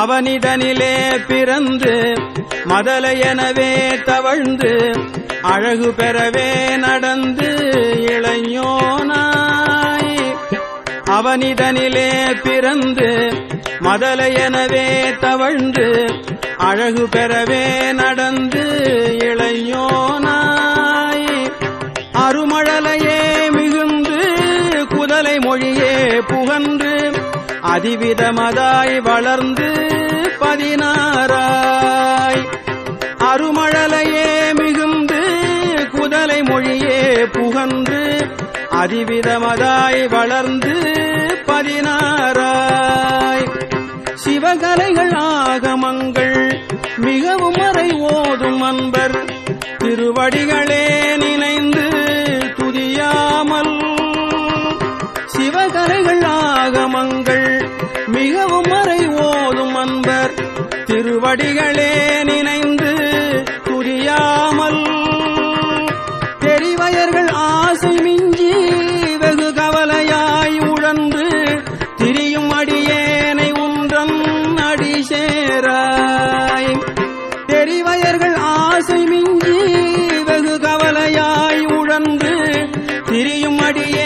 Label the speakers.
Speaker 1: அவனிடனிலே பிறந்து மதலையெனவே தவழ்ந்து அழகு பெறவே நடந்து இளைஞனாய். அவனிடனிலே பிறந்து மதலையெனவே தவழ்ந்து அழகு பெறவே நடந்து இளைஞோனாய் அதிவிதமதாய் வளர்ந்து பதினாராய் அருமழலையே மிகுந்து குதலை மொழியே புகன்று அதிவிதமதாய் வளர்ந்து பதினாராய் சிவகலைகள் ஆகமங்கள் மிகவும் மறை ஓதும் அன்பர். திருவடிகளே நினைந்து துதியாமல் சிவகலைகள் ஆகமங்கள் திருவடிகளே நினைந்து புரியாமல் தெரிவயர்கள் ஆசை மிஞ்சி வெகு கவலையாய் உழன்று திரியும் அடியேனை உன்றன் அடி சேராய். தெரிவயர்கள் ஆசை மிஞ்சி வெகு கவலையாய் உழன்று திரியும் அடியே